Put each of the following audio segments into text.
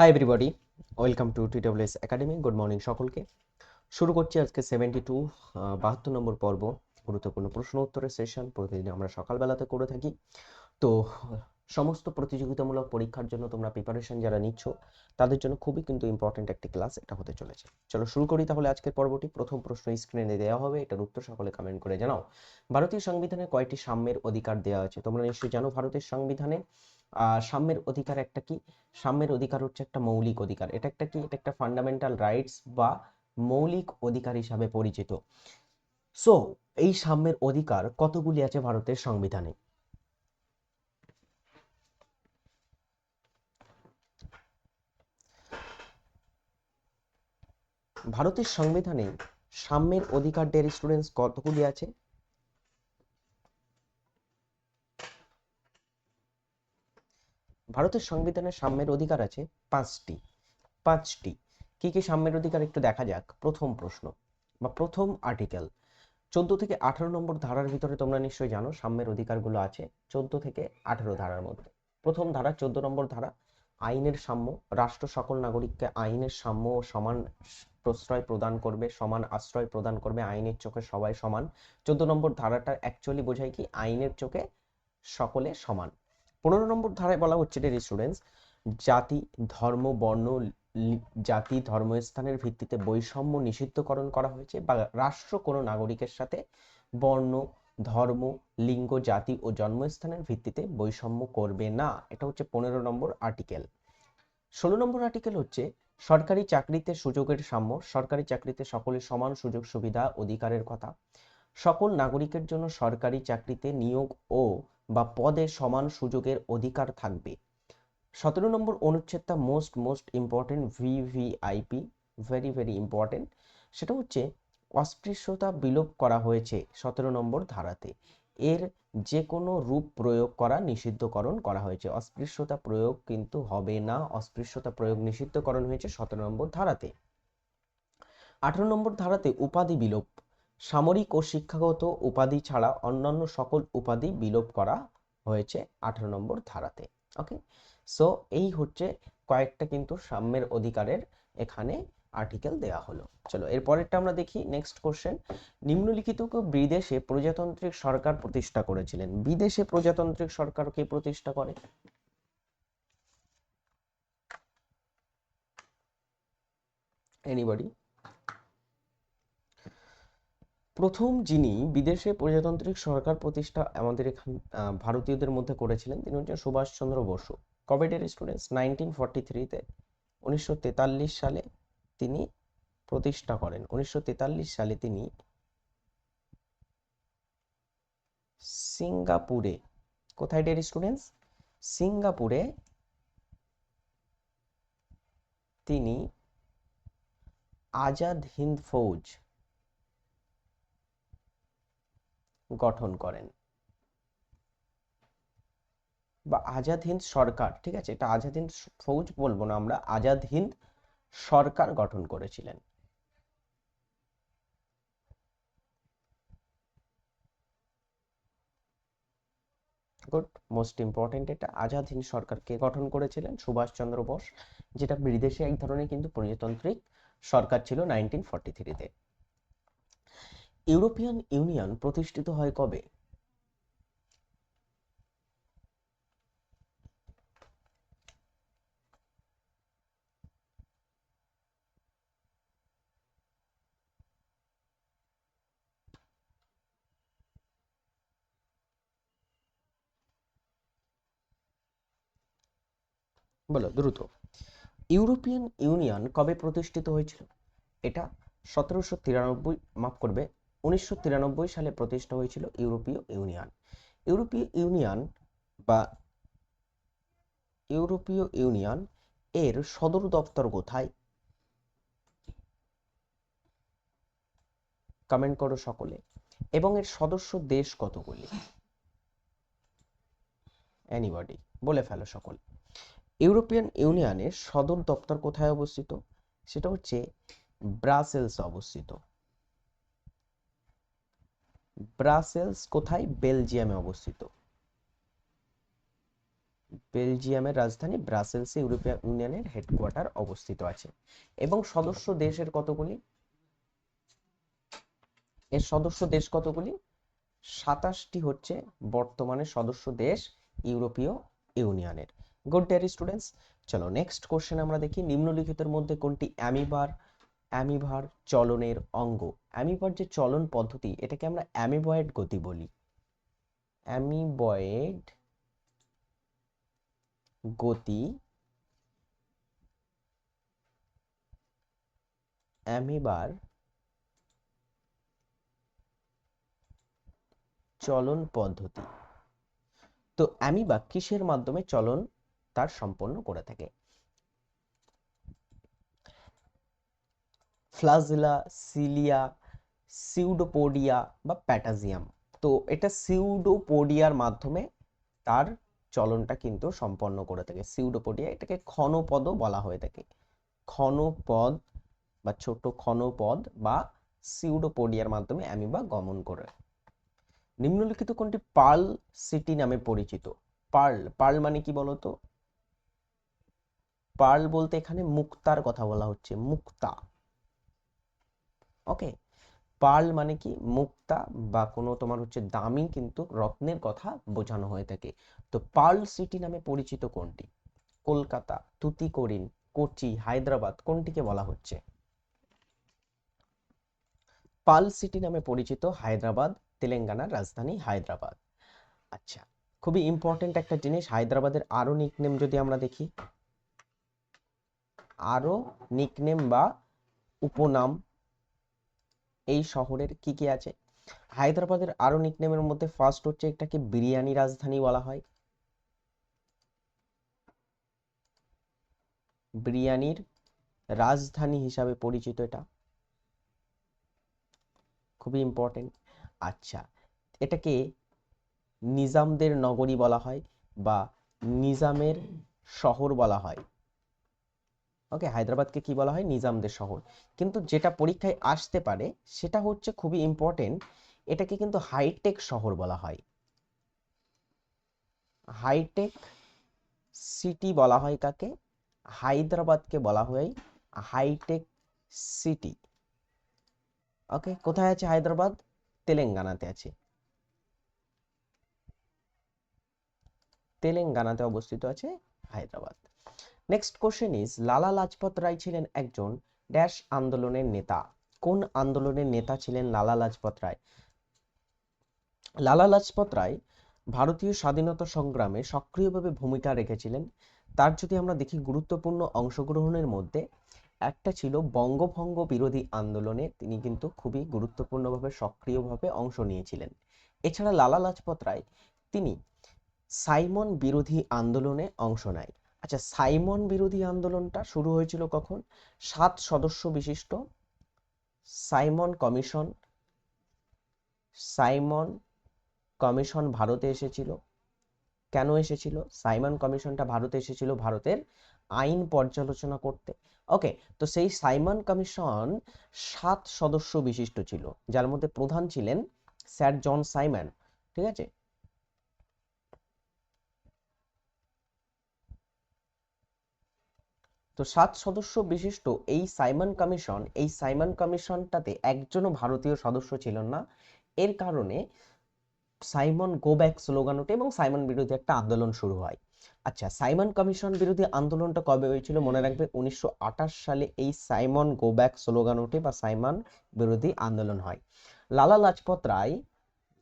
Hi everybody welcome to T TWS academy good morning সকলকে। শুরু করছি আজকে সেভেন্টি টু বাহাত্তর নম্বর পর্ব। গুরুত্বপূর্ণ প্রশ্ন উত্তরের সেশন প্রতিদিন আমরা সকালবেলাতে করে থাকি। তো, সমস্ত প্রতিযোগিতামূলক পরীক্ষার জন্য তোমরা প্রিপারেশন যারা নিচ্ছ, তাদের জন্য খুবই কিন্তু ইম্পর্টেন্ট একটি ক্লাস এটা হতে চলেছে। চলো শুরু করি তাহলে আজকের পর্বটি। প্রথম প্রশ্ন স্ক্রিনে দেওয়া হবে। এটার উত্তর সকলে কমেন্ট করে জানাও। ভারতীয় সংবিধানে কয়টি সাম্যের অধিকার দেওয়া আছে? তোমরা নিশ্চয়ই জানো ভারতের সংবিধানে। সাম্যের অধিকার একটা কি? সাম্যের অধিকার হচ্ছে একটা মৌলিক অধিকার। এটা একটা কি? এটা একটা ফান্ডামেন্টাল রাইটস বা মৌলিক অধিকার হিসাবে পরিচিত। সো এই সাম্যের অধিকার কতগুলি আছে ভারতের সংবিধানে? ভারতের সংবিধানে সাম্যের অধিকার ডের স্টুডেন্টস কতগুলি আছে? ভারতের সংবিধানে সাম্যের অধিকার আছে পাঁচটি। পাঁচটি। কি কি সাম্যের অধিকার একটু দেখা যাক? প্রথম প্রশ্ন বা প্রথম আর্টিকেল চোদ্দ থেকে আঠারো নম্বর ধারার ভিতরে তোমরা নিশ্চয়ই জানো সাম্যের অধিকারগুলো আছে চোদ্দ থেকে আঠারো ধারার মধ্যে। প্রথম ধারা, চোদ্দ নম্বর ধারা, আইনের সাম্য। রাষ্ট্র সকল নাগরিককে আইনের সাম্য ও সমান প্রশ্রয় প্রদান করবে, সমান আশ্রয় প্রদান করবে, আইনের চোখে সবাই সমান। চোদ্দ নম্বর ধারাটা অ্যাকচুয়ালি বোঝায় কি? আইনের চোখে সকলে সমান। পনেরো নম্বর ধারায় বলা হচ্ছে ডের স্টুডেন্টস জাতি, ধর্ম, বর্ণ জাতি, ধর্মস্থানের ভিত্তিতে বৈষম্য নিষিদ্ধকরণ করা হয়েছে বা রাষ্ট্র কোনো নাগরিকের সাথে বর্ণ, ধর্ম, লিঙ্গ, জাতি ও জন্মস্থানের ভিত্তিতে বৈষম্য করবে না। এটা হচ্ছে পনেরো নম্বর আর্টিকেল ষোলো নম্বর আর্টিকেল হচ্ছে, সরকারি চাকরিতে সুযোগের সাম্য, সরকারি চাকরিতে সকলের সমান সুযোগ সুবিধা, অধিকারের কথা। সকল নাগরিকের জন্য সরকারি চাকরিতে নিয়োগ ও বা পদে সমান সুযোগের অধিকার থাকবে। সতেরো নম্বর অনুচ্ছেদটা most most important VVIP very very important সেটা হচ্ছে অস্পৃশ্যতা বিলোপ করা হয়েছে সতেরো নম্বর ধারাতে। এর যে কোনো রূপ প্রয়োগ করা নিষিদ্ধকরণ করা হয়েছে। অস্পৃশ্যতা প্রয়োগ কিন্তু হবে না, অস্পৃশ্যতা প্রয়োগ নিষিদ্ধকরণ হয়েছে সতেরো নম্বর ধারাতে। আঠারো নম্বর ধারাতে উপাধি বিলোপ সামরিক ও শিক্ষাগত উপাধি ছাড়া অন্যান্য সকল উপাধি বিলোপ করা হয়েছে আঠারো নম্বর ধারাতে। ওকে সো এই হচ্ছে কয়েকটা কিন্তু সাম্যের অধিকারের এখানে আর্টিকেল দেয়া হলো। চলো এর পরেরটা আমরা দেখি নেক্সট কোশ্চেন নিম্নলিখিত বিদেশে প্রজাতান্ত্রিক সরকার প্রতিষ্ঠা করেছিলেন। বিদেশে প্রজাতান্ত্রিক সরকার কে প্রতিষ্ঠা করে? এনিবডি প্রথম যিনি বিদেশে প্রজাতান্ত্রিক সরকার প্রতিষ্ঠা আমাদের এখান ভারতীয়দের মধ্যে করেছিলেন, তিনি হচ্ছেন সুভাষচন্দ্র বসু। কবে ডের স্টুডেন্টস নাইনটিন ফর্টি থ্রিতে উনিশশো তেতাল্লিশ সালে তিনি প্রতিষ্ঠা করেন। উনিশশো তেতাল্লিশ সালে তিনি সিঙ্গাপুরে, কোথায় ডের স্টুডেন্টস সিঙ্গাপুরে তিনি আজাদ হিন্দ ফৌজ গঠন করেন। বা আজাদ হিন্দ সরকার, ঠিক আছে? এটা আজাদ হিন্দ ফৌজ বলব না আমরা, আজাদ হিন্দ সরকার গঠন করেছিলেন। গুড, মোস্ট ইম্পর্টেন্ট এটা, আজাদ হিন্দ সরকার কে গঠন করেছিলেন? সুভাষচন্দ্র বোস, যেটা বিদেশে এক ধরনের কিন্তু প্রজাতান্ত্রিক সরকার ছিল নাইনটিন ফর্টি থ্রিতে। ইউরোপিয়ান ইউনিয়ন প্রতিষ্ঠিত হয় কবে? বলো, দ্রুত। ইউরোপিয়ান ইউনিয়ন কবে প্রতিষ্ঠিত হয়েছিল? এটা সতেরোশো তিরানব্বই, মাফ করবে উনিশশো তিরানব্বই সালে প্রতিষ্ঠা হয়েছিল ইউরোপীয় ইউনিয়ন। ইউরোপীয় ইউনিয়ন বা ইউরোপীয় ইউনিয়ন এর সদর দপ্তর কোথায়? কমেন্ট করো সকলে। এবং এর সদস্য দেশ কতগুলি? এনিবডি বলে ফেলো সকল। ইউরোপিয়ান ইউনিয়নের সদর দপ্তর কোথায় অবস্থিত? সেটা হচ্ছে ব্রাসেলস অবস্থিত। ব্রাসেলস কোথায়? বেলজিয়ামে অবস্থিত। বেলজিয়ামের রাজধানী ব্রাসেলসে ইউরোপিয়ান ইউনিয়নের হেডকোয়ার্টার অবস্থিত আছে। এবং সদস্য দেশের কতগুলি? এর সদস্য দেশ কতগুলি? সাতাশটি হচ্ছে বর্তমানে সদস্য দেশ ইউরোপীয় ইউনিয়নের। গুড ডেয়ারি স্টুডেন্টস, চলো নেক্সট কোশ্চেন আমরা দেখি নিম্নলিখিতের মধ্যে কোনটি অ্যামিবার অ্যামিভার চলনের অঙ্গ। অ্যামিবার যে চলন পদ্ধতি, এটাকে আমরা অ্যামিবয়েড গতি বলি। অ্যামিবয়েড গতি অ্যামিবার চলন পদ্ধতি। তো অ্যামিবা কিসের মাধ্যমে চলন তার সম্পন্ন করে থাকে? ফ্লাজিলা, সিলিয়া, সিউডোপোডিয়া বা প্যাটাজিয়াম। তো এটা সিউডোপোডিয়ার মাধ্যমে তার চলনটা কিন্তু সম্পন্ন করে থাকে। সিউডোপোডিয়া এটাকে ক্ষণপদও বলা হয়ে থাকে। ক্ষণপদ বা ছোট ক্ষণপদ বা সিউডোপোডিয়ার মাধ্যমে অ্যামিবা গমন করে। নিম্নলিখিত কোনটি? পার্ল সিটি নামে পরিচিত। পার্ল পার্ল মানে কি বলতো? পার্ল বলতে এখানে মুক্তার কথা বলা হচ্ছে, মুক্তা। ওকে পার্ল মানে কি? মুক্তা বা কোনো তোমার হচ্ছে দামি কিন্তু রত্নের কথা বোঝানো হয়ে থাকে। তো পার্ল সিটি নামে পরিচিত কোনটি? কলকাতা, তুতিকোরিন, কোচি, হায়দ্রাবাদ কোনটিকে বলা হচ্ছে? পার্ল সিটি নামে পরিচিত হায়দ্রাবাদ, তেলেঙ্গানার রাজধানী হায়দ্রাবাদ। আচ্ছা খুবই ইম্পর্টেন্ট একটা জিনিস, হায়দ্রাবাদের আরও নিকনেম যদি আমরা দেখি। আরও নিকনেম বা উপনাম এই শহরের কি কি আছে? হায়দ্রাবাদের আরও নিকনেমের মধ্যে ফার্স্ট হচ্ছে এটাকে বিরিয়ানি রাজধানী বলা হয়। বিরিয়ানির রাজধানী হিসাবে পরিচিত এটা। খুবই ইম্পর্টেন্ট আচ্ছা এটাকে নিজামদের নগরী বলা হয় বা নিজামের শহর বলা হয়। ওকে, হায়দ্রাবাদকে কি বলা হয়? নিজামদের শহর। কিন্তু যেটা পরীক্ষায় আসতে পারে, সেটা হচ্ছে খুবই ইম্পর্টেন্ট এটাকে কিন্তু হাইটেক শহর বলা হয়। হাইটেক সিটি বলা হয় কাকে? হায়দ্রাবাদকে বলা হয় হাইটেক সিটি ওকে, কোথায় আছে হায়দ্রাবাদ? তেলেঙ্গানাতে আছে। তেলেঙ্গানাতে অবস্থিত আছে Hyderabad. Next question is Lala Lajpat Rai ছিলেন একজন ড্যাশ আন্দোলনের নেতা। কোন আন্দোলনের নেতা ছিলেন লালা লাজপত রায় লালা লাজপত রায় ভারতীয় স্বাধীনতা সংগ্রামে সক্রিয়ভাবে ভূমিকা রেখেছিলেন। তার যদি আমরা দেখি গুরুত্বপূর্ণ অংশগ্রহণের মধ্যে, একটা ছিল বঙ্গভঙ্গ বিরোধী আন্দোলনে তিনি কিন্তু খুবই গুরুত্বপূর্ণভাবে সক্রিয়ভাবে অংশ নিয়েছিলেন। এছাড়া লালা লাজপত রায় তিনি সাইমন বিরোধী আন্দোলনে অংশ নেয়। আচ্ছা সাইমন বিরোধী আন্দোলনটা শুরু হয়েছিল কখন? সাত সদস্য বিশিষ্ট। Simon commission. সাইমন কমিশন ভারতে এসেছিল। কেন এসেছিল? সাইমন কমিশনটা ভারতে এসেছিল ভারতের আইন পর্যালোচনা করতে। ওকে, তো সেই সাইমন কমিশন সাত সদস্য বিশিষ্ট ছিল, যার মধ্যে প্রধান ছিলেন স্যার জন সাইমন, ঠিক আছে? তো সাত সদস্য বিশিষ্ট এই সাইমন কমিশন, এই সাইমন কমিশনটাতে একজনও ভারতীয় সদস্য ছিলেন না। এর কারণে সাইমন গো ব্যাক স্লোগান ওঠে এবং সাইমন বিরোধী একটা আন্দোলন শুরু হয়। আচ্ছা সাইমন কমিশন বিরোধী আন্দোলনটা কবে হয়েছিল মনে রাখবে? উনিশশো আঠাশ সালে এই সাইমন গো ব্যাক স্লোগান ওঠে বা সাইমন বিরোধী আন্দোলন হয়। লালা লাজপত রায়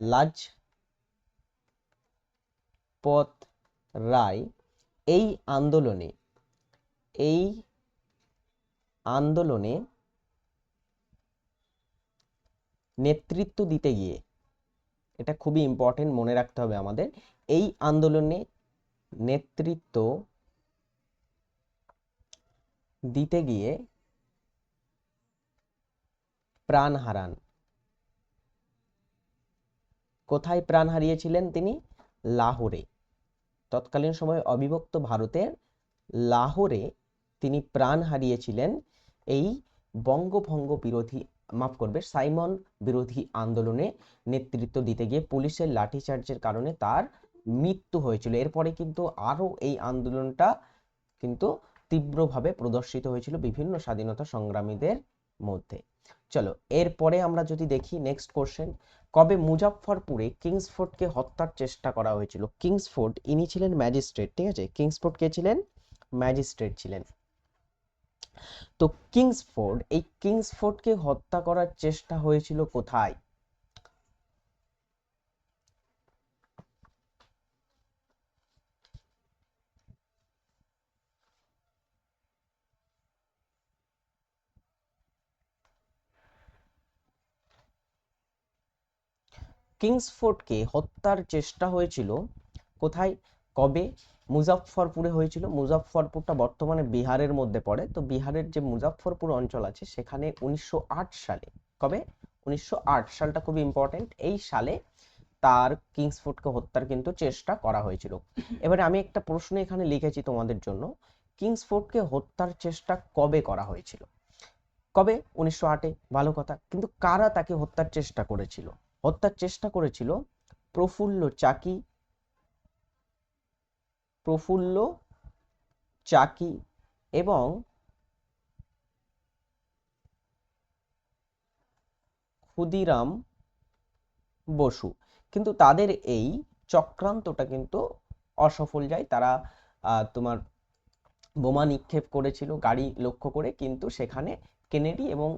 লাজপত রায় এই আন্দোলনে এই আন্দোলনে নেতৃত্ব দিতে গিয়ে এটা খুবই ইম্পর্টেন্ট মনে রাখতে হবে আমাদের। এই আন্দোলনে নেতৃত্ব দিতে গিয়ে প্রাণ হারান। কোথায় প্রাণ হারিয়েছিলেন তিনি? লাহোরে। তৎকালীন সময়ে অবিভক্ত ভারতের লাহোরে তিনি প্রাণ হারিয়েছিলেন, এই বঙ্গভঙ্গ বিরোধী, মাফ করবে, সাইমন বিরোধী আন্দোলনে নেতৃত্ব দিতে গিয়ে পুলিশের লাঠিচার্জের কারণে তার মৃত্যু হয়েছিল। এরপরে কিন্তু আরও এই আন্দোলনটা কিন্তু তীব্রভাবে প্রদর্শিত হয়েছিল বিভিন্ন স্বাধীনতা সংগ্রামীদের মধ্যে। চলো, এরপরে আমরা যদি দেখি নেক্সট কোশ্চেন কবে মুজাফফরপুরে কিংসফোর্ডকে হত্যার চেষ্টা করা হয়েছিল? কিংসফোর্ড, ইনি ছিলেন ম্যাজিস্ট্রেট ঠিক আছে? কিংসফোর্ড কে ছিলেন? ম্যাজিস্ট্রেট ছিলেন। তো কিংসফোর্ড, এই কিংসফোর্ডকে হত্যা করার চেষ্টা হয়েছিল কোথায়? কিংসফোর্ডকে হত্যার চেষ্টা হয়েছিল কোথায়? কবে? মুজাফফরপুরে হয়েছিল। মুজাফফরপুরটা বর্তমানে বিহারের মধ্যে পড়ে। তো বিহারের যে মুজাফফরপুর অঞ্চল আছে, সেখানে উনিশশো আট সালে, কবে? উনিশশো আট সালটা খুব ইম্পর্টেন্ট এই সালে তার কিংসফোর্ডকে হত্যার কিন্তু চেষ্টা করা হয়েছিল। এবারে আমি একটা প্রশ্ন এখানে লিখেছি তোমাদের জন্য। কিংসফোর্ডকে হত্যার চেষ্টা কবে করা হয়েছিল? কবে? উনিশশো আটে ভালো কথা। কিন্তু কারা তাকে হত্যার চেষ্টা করেছিল? হত্যার চেষ্টা করেছিল প্রফুল্ল চাকি প্রফুল্ল চাকি এবং ক্ষুদিরাম বসু। কিন্তু তাদের এই চক্রান্তটা কিন্তু অসফল যায়। তারা তোমার বোমা নিক্ষেপ করেছিল গাড়ি লক্ষ্য করে, কিন্তু সেখানে কেনেডি এবং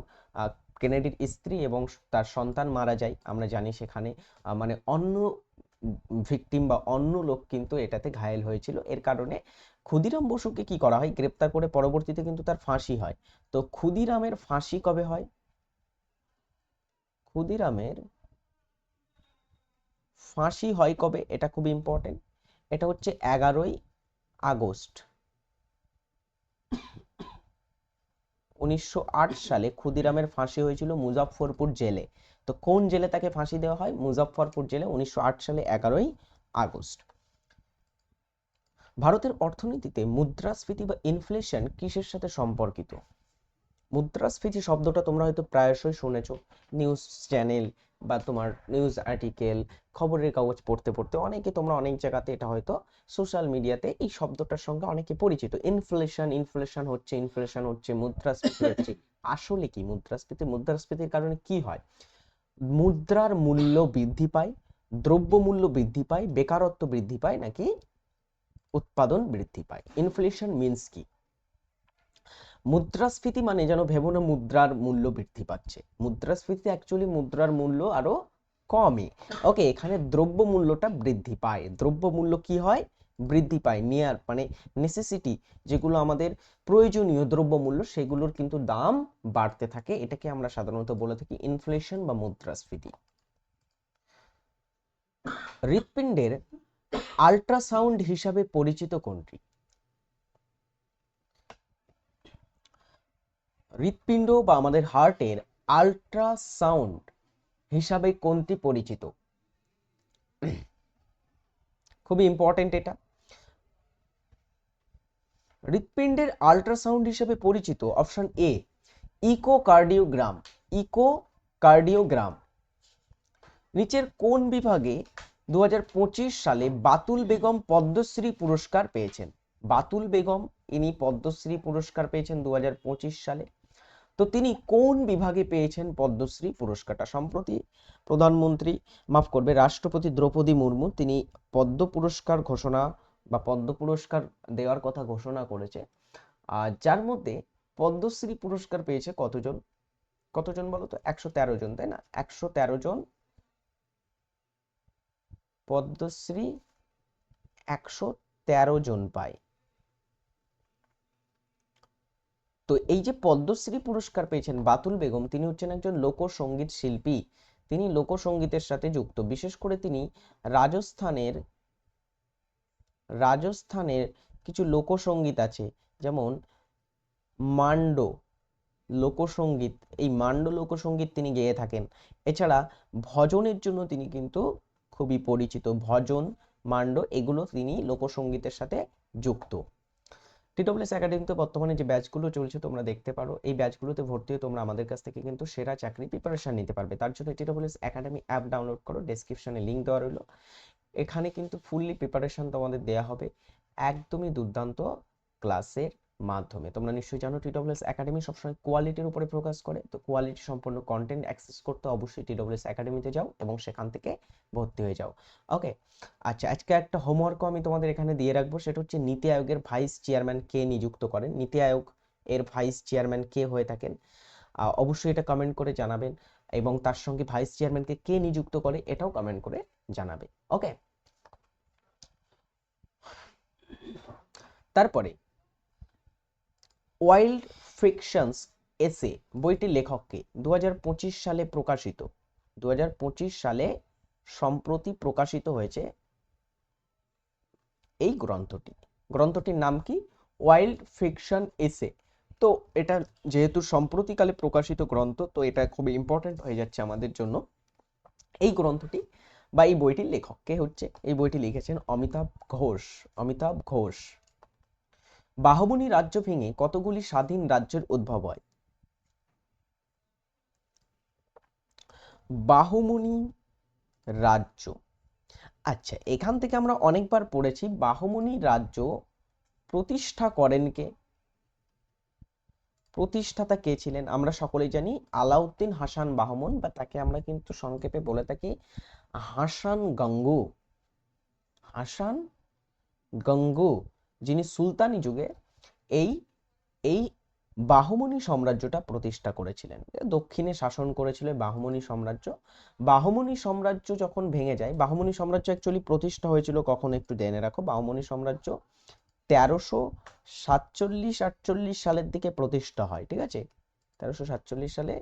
কেনেডির স্ত্রী এবং তার সন্তান মারা যায়। আমরা জানি সেখানে মানে অন্য ভিকটিম বা অন্য লোক কিন্তু এটাতে ঘায়েল হয়েছিল। এর কারণে ক্ষুদিরাম বসুকে কি করা হয়? গ্রেপ্তার করে পরবর্তীতে কিন্তু তার ফাঁসি হয়। তো ক্ষুদিরামের ফাঁসি কবে হয়? ক্ষুদিরামের ফাঁসি হয় কবে? এটা খুব ইম্পর্টেন্ট এটা হচ্ছে এগারোই আগস্ট। উনিশশো আট সালে ক্ষুদিরামের ফাঁসি হয়েছিল মুজাফফরপুর জেলে। তো কোন জেলে তাকে ফাঁসি দেওয়া হয়? মুজাফফরপুর জেলে উনিশশো আট সালে এগারোই আগস্ট। ভারতের অর্থনীতিতে মুদ্রাস্ফীতি বা ইনফ্লেশন কিসের সাথে সম্পর্কিত? মুদ্রাস্ফীতি শব্দটা তোমরা হয়তো প্রায়শই শুনেছো। নিউজ চ্যানেল বা তোমার নিউজ আর্টিকেল, খবরের কাগজ পড়তে পড়তে অনেকে তোমরা অনেক জায়গাতে এটা হয়তো সোশ্যাল মিডিয়াতে এই শব্দটার সঙ্গে অনেকে পরিচিত। ইনফ্লেশন ইনফ্লেশন হচ্ছে ইনফ্লেশন হচ্ছে, মুদ্রাস্ফীতি হচ্ছে। আসলে কি মুদ্রাস্ফীতি? মুদ্রাস্ফীতির কারণে কি হয়? মুদ্রার মূল্য বৃদ্ধি পায় দ্রব্য মূল্য বৃদ্ধি পায়, বেকারত্ব বৃদ্ধি পায় নাকি উৎপাদন বৃদ্ধি পায়? ইনফ্লেশন মিনস কি? মুদ্রাস্ফীতি মানে যেন ভেবো না মুদ্রার মূল্য বৃদ্ধি পাচ্ছে। মুদ্রাস্ফীতি অ্যাকচুয়ালি মুদ্রার মূল্য আরও কমে ওকে এখানে দ্রব্য মূল্যটা বৃদ্ধি পায়। দ্রব্য মূল্য কি হয়? বৃদ্ধি পায়, নিয়ার মানে নেসেসিটি যেগুলো আমাদের প্রয়োজনীয় দ্রব্যমূল্য সেগুলোর কিন্তু দাম বাড়তে থাকে। এটাকে আমরা সাধারণত বলে থাকি ইনফ্লেশন বা মুদ্রাস্ফীতি। হৃৎপিণ্ডের আল্ট্রাসাউন্ড হিসাবে পরিচিত কোনটি? হৃৎপিণ্ড বা আমাদের হার্টের আল্ট্রাসাউন্ড হিসাবে কোনটি পরিচিত? খুবই ইম্পর্টেন্ট এটা। হৃৎপিণ্ডের আল্ট্রাসাউন্ড হিসেবে পরিচিত অপশন এ ইকোকার্ডিওগ্রাম ইকোকার্ডিওগ্রাম নিচের কোন বিভাগে দু সালে বাতুল বেগম পদ্মশ্রী পুরস্কার পেয়েছেন? বাতুল বেগম, ইনি পদ্মশ্রী পুরস্কার পেয়েছেন দু হাজার পঁচিশ সালে। তো তিনি কোন বিভাগে পেয়েছেন পদ্মশ্রী পুরস্কারটা? সম্প্রতি প্রধানমন্ত্রী, মাফ করবে, রাষ্ট্রপতি দ্রৌপদী মুর্মু, তিনি পদ্ম পুরস্কার ঘোষণা বা পদ্ম পুরস্কার দেওয়ার কথা ঘোষণা করেছে। আর যার মধ্যে পদ্মশ্রী পুরস্কার পেয়েছে কতজন? কতজন বলো তো? একশো তেরো জন, তাই না? একশো তেরো জন পদ্মশ্রী একশো তেরো জন পায়। তো এই যে পদ্মশ্রী পুরস্কার পেয়েছেন বাতুল বেগম, তিনি হচ্ছেন একজন লোকসঙ্গীত শিল্পী। তিনি লোকসঙ্গীতের সাথে যুক্ত। বিশেষ করে তিনি রাজস্থানের রাজস্থানের কিছু লোকসঙ্গীত আছে। যেমন মান্ড লোকসঙ্গীত এই মান্ড লোকসঙ্গীত তিনি গেয়ে থাকেন। এছাড়া ভজনের জন্য তিনি কিন্তু খুবই পরিচিত। ভজন, মান্ড এগুলো তিনি লোকসঙ্গীতের সাথে যুক্ত। টিডব্লিউএস একাডেমিতে বর্তমানে যে ব্যাচগুলো চলছে তোমরা দেখতে পারো, এই ব্যাচগুলোতে ভর্তি হয়ে তোমরা আমাদের কাছ থেকে কিন্তু সেরা চাকরি প্রিপারেশন নিতে পারবে। তার জন্য টিডব্লিউএস একাডেমি অ্যাপ ডাউনলোড করো ডেসক্রিপশনে লিঙ্ক দেওয়া রইল। এখানে কিন্তু ফুললি প্রিপারেশন তোমাদের দেয়া হবে একদমই দুর্দান্ত ক্লাসের মাধ্যমে। তোমরা নিশ্চয়ই জানো টিডব্লিউএস একাডেমি সবসময় কোয়ালিটির উপরে ফোকাস করে। তো কোয়ালিটি সম্পন্ন কন্টেন্ট অ্যাক্সেস করতে অবশ্যই টিডব্লিউএস একাডেমিতে যাও এবং সেখান থেকে ভর্তি হয়ে যাও। ওকে আচ্ছা আজকে একটা হোমওয়ার্কও আমি তোমাদের এখানে দিয়ে রাখব। সেটা হচ্ছে নীতি আয়োগের ভাইস চেয়ারম্যান কে নিযুক্ত করেন। নীতি আয়োগ এর ভাইস চেয়ারম্যান কে হয়ে থাকেন। অবশ্যই এটা কমেন্ট করে জানাবেন এবং তার সঙ্গে ভাইস চেয়ারম্যানকে কে নিযুক্ত করে এটাও কমেন্ট করে জানাবে। ওকে। তারপরে ওয়াইল্ড ফ্রিকশনস এসে বইটির লেখককে দু হাজার পঁচিশ সালে প্রকাশিত দু সালে সম্প্রতি প্রকাশিত হয়েছে এই গ্রন্থটি। গ্রন্থটির নাম কি? ওয়াইল্ড ফিকশন এসে তো এটা যেহেতু সম্প্রতিকালে প্রকাশিত গ্রন্থ, তো এটা খুবই ইম্পর্ট্যান্ট হয়ে যাচ্ছে আমাদের জন্য। এই গ্রন্থটি বা এই বইটির লেখক কে হচ্ছে? এই বইটি লিখেছেন অমিতাভ ঘোষ অমিতাভ ঘোষ। বাহবনী রাজ্য ভেঙে কতগুলি স্বাধীন রাজ্যের উদ্ভব হয়? বাহমনি রাজ্য। আচ্ছা এখান থেকে আমরা অনেকবার পড়েছি বাহমনি রাজ্য প্রতিষ্ঠা করেন কে? প্রতিষ্ঠাতা কে ছিলেন? আমরা সকলেই জানি আলাউদ্দিন হাসান বাহমন, বা তাকে আমরা কিন্তু সংক্ষেপে বলে থাকি হাসান গঙ্গু। হাসান গঙ্গু, যিনি সুলতানি যুগে এই এই বাহমনি সাম্রাজ্যটা প্রতিষ্ঠা করেছিলেন। দক্ষিণে শাসন করেছিল বাহমনি সাম্রাজ্য। বাহমনি সাম্রাজ্য যখন ভেঙে যায়, বাহমনি সাম্রাজ্য অ্যাকচুয়ালি প্রতিষ্ঠা হয়েছিল কখন একটু জেনে রাখো। বাহমনি সাম্রাজ্য তেরোশো সাতচল্লিশ আটচল্লিশ সালের দিকে প্রতিষ্ঠা হয়, ঠিক আছে? তেরোশো সাতচল্লিশ সালে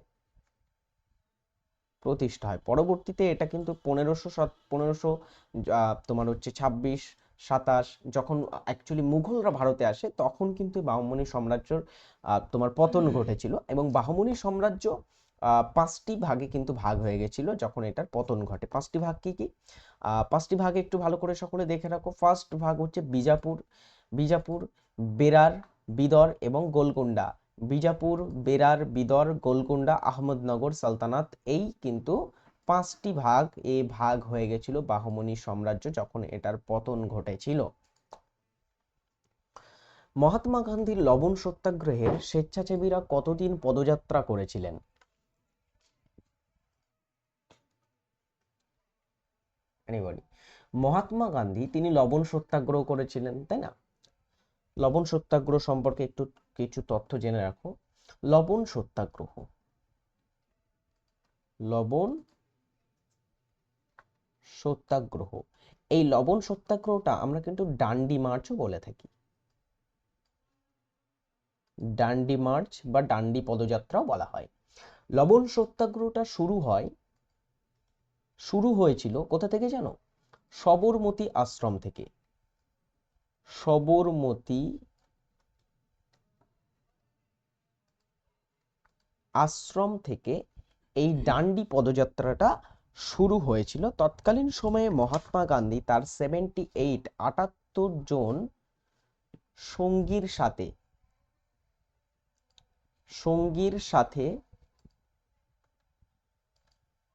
প্রতিষ্ঠা হয়। পরবর্তীতে এটা কিন্তু পনেরোশো সাত পনেরোশো তোমার হচ্ছে ছাব্বিশ সাতাশ যখন অ্যাকচুয়ালি মুঘলরা ভারতে আসে তখন কিন্তু বাহমনি সাম্রাজ্যর তোমার পতন ঘটেছিল এবং বাহমনি সাম্রাজ্য পাঁচটি ভাগে কিন্তু ভাগ হয়ে গেছিল যখন এটার পতন ঘটে। পাঁচটি ভাগ কি কি? পাঁচটি ভাগে একটু ভালো করে সকলে দেখে রাখো। ফার্স্ট ভাগ হচ্ছে বিজাপুর বিজাপুর বেরার বিদর এবং গোলকুন্ডা। বিজাপুর, বেরার, বিদর গোলকুন্ডা আহমদনগর, সালতানাত, এই কিন্তু পাঁচটি ভাগ, এ ভাগ হয়ে গেছিল বাহমনি সাম্রাজ্য যখন এটার পতন ঘটেছিল। মহাত্মা গান্ধীর লবণ সত্যাগ্রহের স্বেচ্ছাসেবীরা কতদিন পদযাত্রা করেছিলেন? মহাত্মা গান্ধী, তিনি লবণ সত্যাগ্রহ করেছিলেন, তাই না? লবণ সত্যাগ্রহ সম্পর্কে একটু কিছু তথ্য জেনে রাখো। লবণ সত্যাগ্রহ। লবণ সত্যাগ্রহ। এই লবণ সত্যাগ্রহটা আমরা কিন্তু ডান্ডি মার্চও বলে থাকি। ডান্ডি মার্চ বা ডান্ডি পদযাত্রাও বলা হয়। লবণ সত্যাগ্রহটা শুরু হয়, শুরু হয়েছিল কোথা থেকে জানো? সবরমতী আশ্রম থেকে। সবরমতী আশ্রম থেকে এই ডান্ডি পদযাত্রাটা শুরু হয়েছিল। তৎকালীন সময়ে মহাত্মা গান্ধী তার সেভেন্টি এইট আটাত্তর জন সঙ্গীর সাথে সঙ্গীর সাথে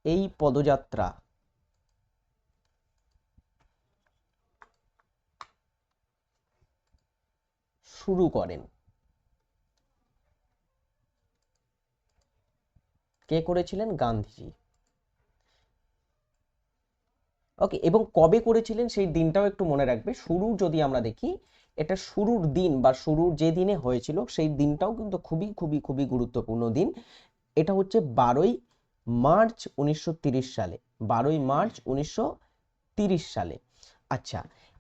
এই পদযাত্রা শুরু করেন। কে করেছিলেন? গান্ধীজি। ওকে, এবং কবে করেছিলেন সেই দিনটাও একটু মনে রাখবে। শুরু যদি আমরা দেখি, এটা শুরুর দিন বা শুরুর যে দিনে হয়েছিল, সেই দিনটাও কিন্তু খুবই খুবই খুবই গুরুত্বপূর্ণ দিন। এটা হচ্ছে বারোই মার্চ উনিশশো সালে। বারোই মার্চ উনিশশো সালে। আচ্ছা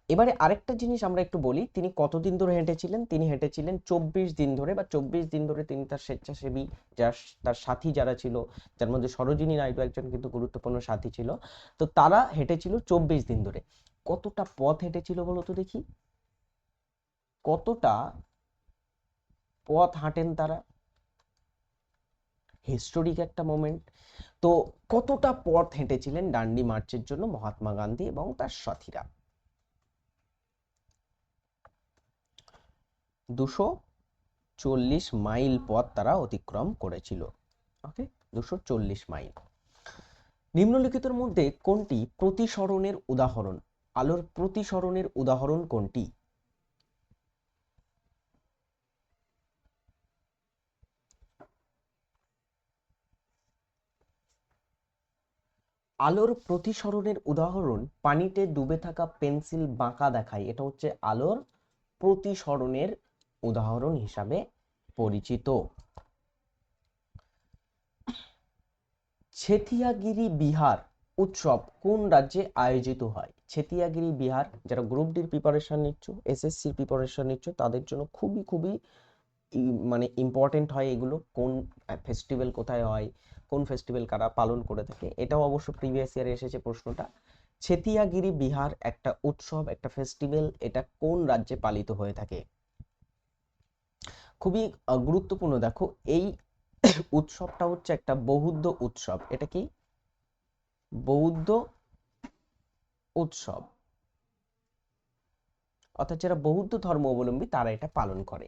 এবারে আরেকটা জিনিস আমরা একটু বলি, তিনি কতদিন ধরে হেঁটেছিলেন? তিনি হেঁটেছিলেন চব্বিশ দিন ধরে বা চব্বিশ দিন ধরে তিনি তার স্বেচ্ছাসেবী, যার তার সাথী যারা ছিল, যার মধ্যে সরোজিনী নাইডু একজন কিন্তু গুরুত্বপূর্ণ সাথী ছিল। তো তারা হেঁটেছিল চব্বিশ দিন ধরে। কতটা পথ হেঁটেছিল বলো তো দেখি? কতটা পথ হাঁটেন তারা? হিস্টোরিক একটা মোমেন্ট। তো কতটা পথ হেঁটেছিলেন ডান্ডি মার্চের জন্য মহাত্মা গান্ধী এবং তার সাথীরা? দুশো চল্লিশ মাইল পথ তারা অতিক্রম করেছিল। ওকে? দুশো চল্লিশ মাইল। নিম্নলিখিতের মধ্যে কোনটি প্রতিসরণের উদাহরণ? আলোর প্রতিসরণের উদাহরণ কোনটি? আলোর প্রতিসরণের উদাহরণ, পানিতে ডুবে থাকা পেন্সিল বাঁকা দেখায়। এটা হচ্ছে আলোর প্রতিসরণের উদাহরণ হিসাবে পরিচিত। ছেতিয়াগিরি বিহার উৎসব কোন রাজ্যে আয়োজিত হয়? ছেতিয়াগিরি বিহার, যারা গ্রুপ ডির প্রিপারেশন নিচ্ছ এসএসসির প্রিপারেশন নিচ্ছ, তাদের জন্য খুবই খুবই মানে ইম্পর্টেন্ট হয় এগুলো। কোন ফেস্টিভ্যাল কোথায় হয়, কোন ফেস্টিভ্যাল কারা পালন করে থাকে, এটাও অবশ্য প্রিভিয়াস ইয়ারে এসেছে প্রশ্নটা। ছেতিয়াগিরি বিহার একটা উৎসব, একটা ফেস্টিভ্যাল এটা কোন রাজ্যে পালিত হয়ে থাকে? খুবই গুরুত্বপূর্ণ। দেখো, এই উৎসবটা হচ্ছে একটা বৌদ্ধ উৎসব। এটা কি? বৌদ্ধ উৎসব। অর্থাৎ যারা বৌদ্ধ ধর্ম অবলম্বী, তারা এটা পালন করে।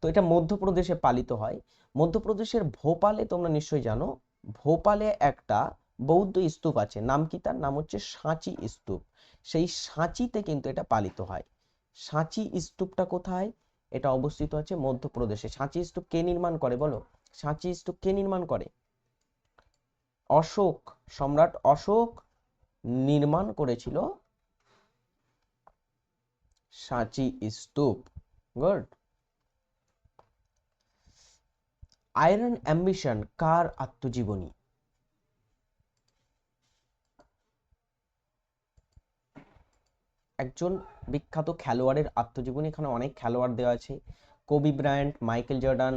তো এটা মধ্যপ্রদেশে পালিত হয়। মধ্যপ্রদেশের ভোপালে তোমরা নিশ্চয়ই জানো, ভোপালে একটা বৌদ্ধ স্তূপ আছে। নাম কি তার? নাম হচ্ছে সাঁচি স্তূপ। সেই সাঁচিতে কিন্তু এটা পালিত হয়। সাঁচি স্তূপটা কোথায়? এটা অবস্থিত আছে মধ্যপ্রদেশে। সাঁচি স্তূপ কে নির্মাণ করে বলো? সাঁচি স্তূপ কে নির্মাণ করে? অশোক, সম্রাট অশোক নির্মাণ করেছিল সাঁচি স্তূপ। গুড। আয়রন অ্যাম্বিশন কার আত্মজীবনী? একজন বিখ্যাত খেলোয়াড়ের আত্মজীবনী, এখানে অনেক খেলোয়াড় দেওয়া আছে। Kobe Bryant Michael Jordan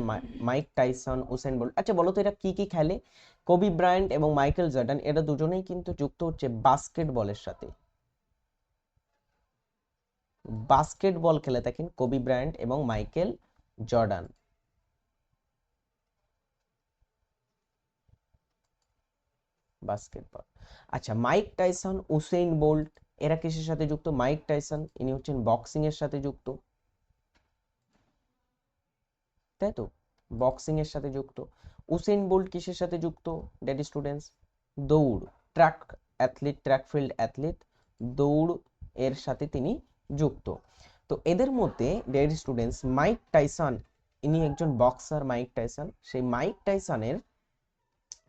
Mike Tyson Usain Bolt আচ্ছা বলো তো এরা কি কি খেলে? কোবি ব্রায়ান্ট এবং মাইকেল জর্ডান এরা দুজনেই কিন্তু যুক্ত হচ্ছে বাস্কেটবলের সাথে। বাস্কেটবল খেলে থাকেন কোবি ব্রায়ান্ট এবং মাইকেল জর্ডান বাস্কেটবল। আচ্ছা মাইক টাইসন উসেইন বোল্ট এরা কিসের সাথে যুক্ত? Mike Tyson. ইনি হচ্ছেন বক্সিং এর সাথে যুক্ত। তাই তো? বক্সিং এর সাথে যুক্ত। উসেন বোল্ট কিসের সাথে যুক্ত? ডেডি স্টুডেন্টস, দৌড়। Track athlete track field athlete, দৌড় এর সাথে তিনি যুক্ত। তো এদের মধ্যে ডেডি স্টুডেন্টস, মাইক টাইসন, ইনি একজন বক্সার মাইক টাইসন। সেই মাইক টাইসনের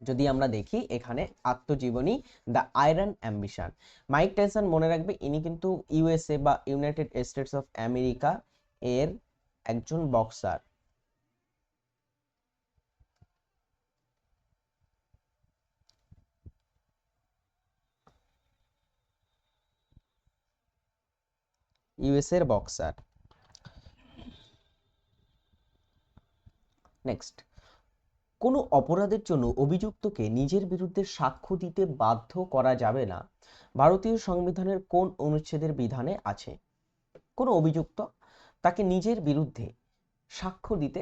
যদি আমরা দেখি এখানে আত্মজীবনী The Iron Ambition Mike Tyson মনে রাখবে, ইনি কিন্তু ইউএসএ বা ইউনাইটেড স্টেটস অফ আমেরিকা এর একজন বক্সার ইউএসএ এর বক্সার নেক্সট কোনো অপরাধের জন্য অভিযুক্তকে নিজের বিরুদ্ধে সাক্ষ্য দিতে বাধ্য করা যাবে না। ভারতীয় সংবিধানের কোন অনুচ্ছেদের বিধানে আছে? কোনো অভিযুক্ত তাকে নিজের বিরুদ্ধে সাক্ষ্য দিতে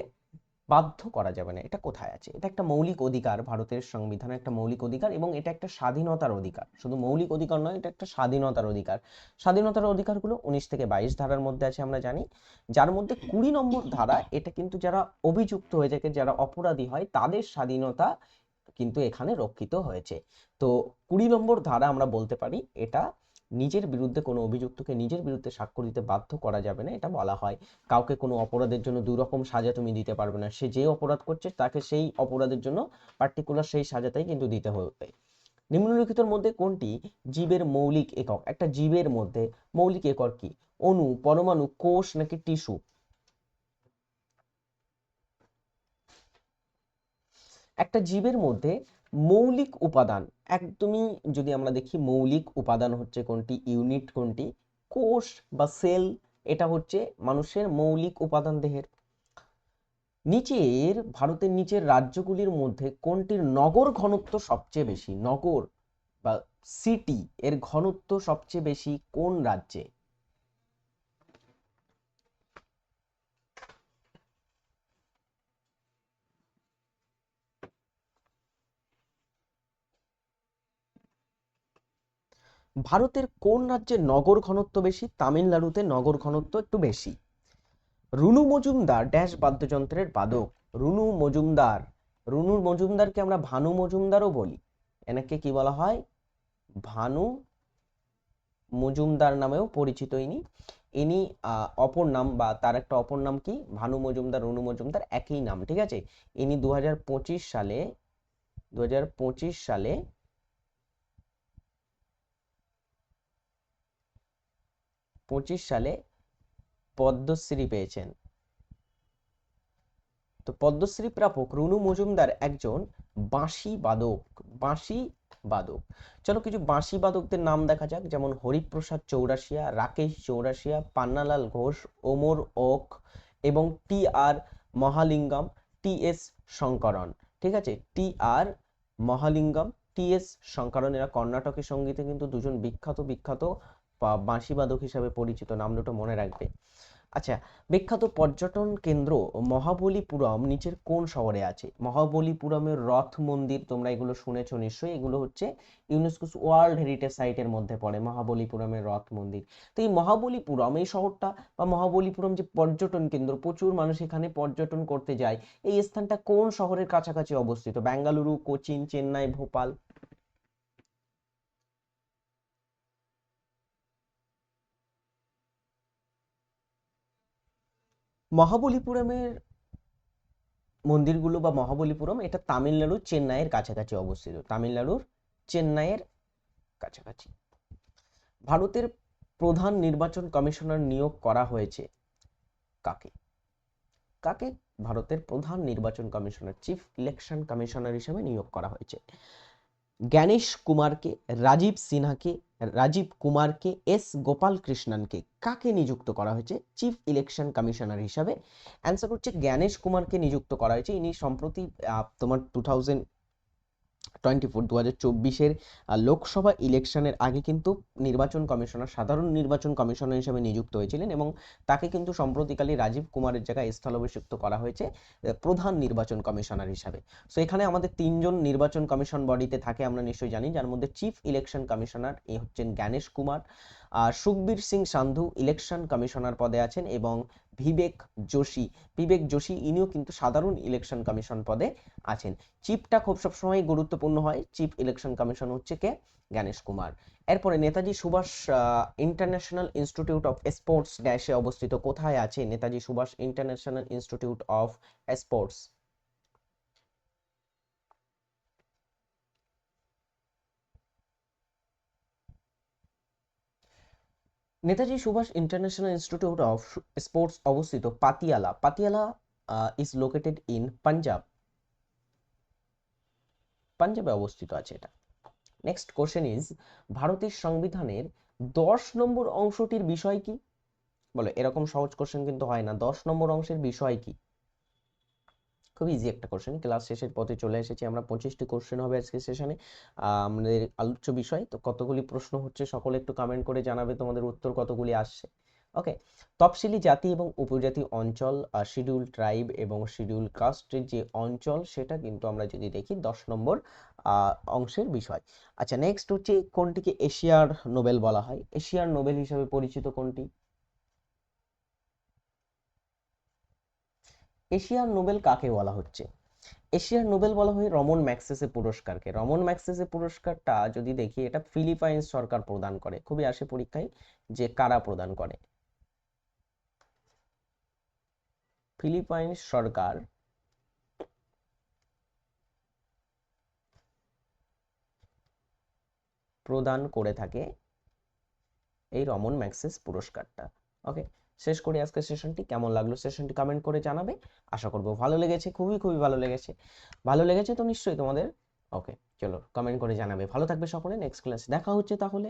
বাধ্য করা যাবে না। এটা কোথায় আছে? এটা একটা মৌলিক অধিকার ভারতের সংবিধানের একটা মৌলিক অধিকার এবং এটা একটা স্বাধীনতার অধিকার। শুধু মৌলিক অধিকার নয়, এটা একটা স্বাধীনতার অধিকার। স্বাধীনতার অধিকারগুলো উনিশ থেকে বাইশ ধারার মধ্যে আছে আমরা জানি। যার মধ্যে কুড়ি নম্বর ধারা, এটা কিন্তু যারা অভিযুক্ত হয়ে থাকে, যারা অপরাধী হয়, তাদের স্বাধীনতা কিন্তু এখানে রক্ষিত হয়েছে। তো কুড়ি নম্বর ধারা আমরা বলতে পারি, এটা নিজের বিরুদ্ধে কোনো অভিযুক্তকে নিজের বিরুদ্ধে সাক্ষ্য দিতে বাধ্য করা যাবে না, এটা বলা হয়। কাউকে কোনো অপরাধের জন্য দুই রকম সাজা তুমি দিতে পারবে না। সে যে অপরাধ করছে, তাকে সেই অপরাধের জন্য পার্টিকুলার সেই সাজাটাই কিন্তু দিতে হবে। নিম্নলিখিতর মধ্যে কোনটি? জীবের মৌলিক একক। একটা জীবের মধ্যে মৌলিক একক কি? অণু, পরমাণু, কোষ নাকি টিস্যু? একটা জীবের মধ্যে মৌলিক উপাদান, একদমই যদি আমরা দেখি মৌলিক উপাদান হচ্ছে কোনটি? ইউনিট কোনটি? কোষ বা সেল, এটা হচ্ছে মানুষের মৌলিক উপাদান দেহের। নিচের, ভারতের নিচের রাজ্যগুলির মধ্যে কোনটির নগর ঘনত্ব সবচেয়ে বেশি? নগর বা সিটি এর ঘনত্ব সবচেয়ে বেশি কোন রাজ্যে? ভারতের কোন রাজ্যে নগর ঘনত্ব বেশি? তামিলনাড়ুতে নগর ঘনত্ব একটু বেশি। রুনু মজুমদার ড্যাশ বাদ্যযন্ত্রের বাদক। রুনু মজুমদার। রুনুর মজুমদারকে আমরা ভানু মজুমদারও বলি। এনাকে কি বলা হয়? ভানু মজুমদার নামেও পরিচিত ইনি। ইনি অপর নাম বা তার একটা অপর নাম কি? ভানু মজুমদার, রুনু মজুমদার একই নাম, ঠিক আছে? ইনি দু হাজার পঁচিশ সালে দু হাজার পঁচিশ সালে সালে পদ্মশ্রী পেয়েছেন। তো পদ্মশ্রী প্রাপক রুনু মজুমদার একজন বাঁশি বাদক বাঁশি বাদক। চলো কিছু বাঁশি বাদকদের নাম দেখা যাক, যেমন হরিপ্রসাদ চৌরাশিয়া, রাকেশ চৌরাশিয়া, পান্নালাল ঘোষ, ওমর ওক এবং টি আর মহালিঙ্গম, টি এস শঙ্করন। ঠিক আছে? টি আর মহালিঙ্গম, টি এস শঙ্করন, এরা কর্ণাটকের সঙ্গীতে কিন্তু দুজন বিখ্যাত বিখ্যাত বা- বাঁশি বাদক হিসাবে পরিচিত নাম দুটো মনে রাখবে। আচ্ছা বিখ্যাত পর্যটন কেন্দ্র মহাবলীপুরম নিচের কোন শহরে আছে? মহাবলীপুরমের রথ মন্দির, তোমরা এগুলো শুনেছো নিশ্চয়ই, এগুলো হচ্ছে ইউনেস্কো ওয়ার্ল্ড হেরিটেজ সাইটের মধ্যে পড়ে মহাবলীপুরমের রথ মন্দির। তো এই মহাবলীপুরম, এই শহরটা বা মহাবলীপুরম যে পর্যটন কেন্দ্র, প্রচুর মানুষ এখানে পর্যটন করতে যায়। এই স্থানটা কোন শহরের কাছাকাছি অবস্থিত? বেঙ্গালুরু, কোচিন, চেন্নাই, ভোপাল? মহাবলীপুরমের মন্দিরগুলো বা মহাবলীপুরম এটা তামিলনাড়ু চেন্নাইয়ের কাছাকাছি অবস্থিত। তামিলনাড়ুর চেন্নাইয়ের কাছাকাছি। ভারতের প্রধান নির্বাচন কমিশনার নিয়োগ করা হয়েছে কাকে? কাকে? ভারতের প্রধান নির্বাচন কমিশনার চিফ ইলেকশন কমিশনার হিসেবে নিয়োগ করা হয়েছে। জ্ঞানেশ কুমারকে, রাজীব সিনহাকে রাজীব কুমারকে এস গোপাল কৃষ্ণনকে কাকে নিযুক্ত করা হয়েছে? চিফ ইলেকশন কমিশনার হিসাবে। অ্যান্সার হচ্ছে জ্ঞানেশ কুমারকে নিযুক্ত করা হয়েছে। ইনি সম্প্রতি তোমার টু থাউজেন্ড টোয়েন্টি ফোর দু হাজার চব্বিশের লোকসভা ইলেকশনের আগে কিন্তু নির্বাচন কমিশনার, সাধারণ নির্বাচন কমিশনার হিসেবে নিযুক্ত হয়েছিলেন এবং তাকে কিন্তু সম্প্রতিকালে রাজীব কুমারের জায়গায় স্থলাভিষিক্ত করা হয়েছে প্রধান নির্বাচন কমিশনার হিসাবে। সো এখানে আমাদের তিনজন নির্বাচন কমিশন বডিতে থাকে, আমরা নিশ্চয়ই জানি। যার মধ্যে চিফ ইলেকশন কমিশনার, এ হচ্ছেন জ্ঞানেশ কুমার, আর সুখবীর সিং সান্ধু ইলেকশন কমিশনার পদে আছেন এবং বিবেক যোশী। বিবেক যোশী ইনিও কিন্তু সাধারণ ইলেকশন কমিশন পদে আছেন। চিপটা খুব সবসময় গুরুত্বপূর্ণ হয়। চিফ ইলেকশন কমিশন হচ্ছে কে? জ্ঞানেশ কুমার। এরপরে Netaji Subhash international institute of sports ড্যাশে অবস্থিত। কোথায় আছে Netaji Subhash international institute of sports Netaji Subhash international institute of sports অবস্থিত Patiala. Patiala is located in Punjab পাঞ্জাবে অবস্থিত আছে এটা। নেক্সট কোশ্চেন ইজ ভারতের সংবিধানের দশ নম্বর অংশটির বিষয় কি? বলো, এরকম সহজ কোশ্চেন কিন্তু হয় না। দশ নম্বর অংশের বিষয় কি? খুব ইজি একটা কোশ্চেন ক্লাস শেষের পথে চলে এসেছি আমরা। পঁচিশটি কোশ্চেন হবে আজকে সেশনে আমাদের আলোচ্য বিষয়, তো কতগুলি প্রশ্ন হচ্ছে সকলে একটু কমেন্ট করে জানাবে, তোমাদের উত্তর কতগুলি আসছে। ওকে তফসিলি জাতি এবং উপজাতি অঞ্চল শিডিউল ট্রাইব এবং শিডিউল কাস্টের যে অঞ্চল, সেটা কিন্তু আমরা যদি দেখি দশ নম্বর অংশের বিষয়। আচ্ছা নেক্সট হচ্ছে কোনটিকে এশিয়ার নোবেল বলা হয়? এশিয়ার নোবেল হিসেবে পরিচিত কোনটি? এশিয়ার নোবেল কাকে বলা হচ্ছে? এশিয়ার নোবেল বলা হয় রমন ম্যাগসেসে পুরস্কারকে। রমন ম্যাগসেসে পুরস্কারটা যদি দেখি, এটা ফিলিপাইন্স সরকার প্রদান করে। খুবই আসে পরীক্ষায় যে কারা প্রদান করে। ফিলিপাইন্স সরকার প্রদান করে থাকে এই রমন ম্যাক্সেস পুরস্কারটা। ওকে শেষ করি আজকে সেশনটি কেমন লাগল সেশনটি কমেন্ট করে জানাবে। আশা করব ভালো লেগেছে, খুবই খুবই ভালো লেগেছে। ভালো লেগেছে তো নিশ্চয়ই তোমাদের? ওকে চলো কমেন্ট করে জানাবে। ভালো থাকবে সকলে নেক্সট ক্লাসে দেখা হচ্ছে তাহলে।